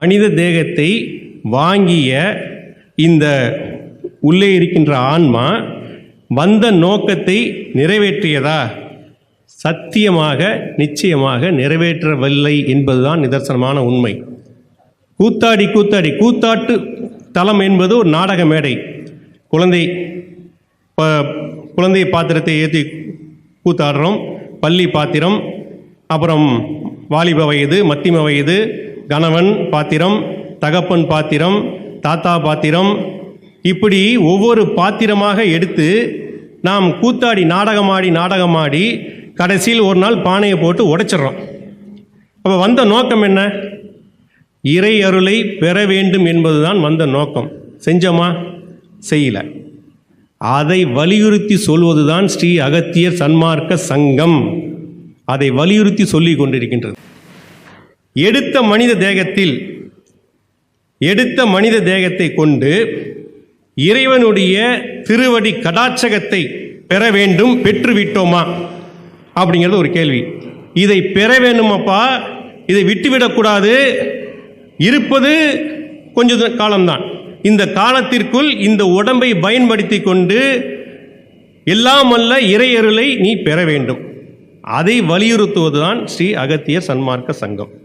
மனித தேகத்தை வாங்கிய இந்த உள்ளே இருக்கின்ற ஆன்மா வந்த நோக்கத்தை நிறைவேற்றியதா? சத்தியமாக நிச்சயமாக நிறைவேற்றவில்லை என்பதுதான் நிதர்சனமான உண்மை. கூத்தாடி கூத்தாடி கூத்தாட்டு தலம் என்பது ஒரு நாடக மேடை. குழந்தை ப- குழந்தை பாத்திரத்தை ஏற்றி கூத்தாடுறோம் பள்ளி பாத்திரம் அப்புறம் வாலிப வயது மத்திம வயது கணவன் பாத்திரம் தகப்பன் பாத்திரம் தாத்தா பாத்திரம். இப்படி ஒவ்வொரு பாத்திரமாக எடுத்து நாம் கூத்தாடி நாடகமாடி நாடகமாடி கடைசியில் ஒரு நாள் பானையை போட்டு உடைச்சிடுறோம். அப்போ வந்த நோக்கம் என்ன? இறை அருளை பெற வேண்டும் என்பதுதான் வந்த நோக்கம். செஞ்சோமா? செய்யல. அதை வலியுறுத்தி சொல்வதுதான் ஸ்ரீ அகத்தியர் சன்மார்க்க சங்கம். அதை வலியுறுத்தி சொல்லி கொண்டிருக்கின்றது. எடுத்த மனித தேகத்தில் எடுத்த மனித தேகத்தை கொண்டு இறைவனுடைய திருவடி கடாட்சகத்தை பெற வேண்டும் பெற்றுவிட்டோமா அப்படிங்கிறது ஒரு கேள்வி. இதை பெற வேண்டுமப்பா? இதை விட்டுவிடக்கூடாது இருப்பது கொஞ்ச காலம்தான். இந்த காலத்திற்குள் இந்த உடம்பை பயன்படுத்தி கொண்டு எல்லாம் அல்ல இறையருளை நீ பெற வேண்டும். அதை வலியுறுத்துவதுதான் ஸ்ரீ அகத்தியர் சன்மார்க்க சங்கம்.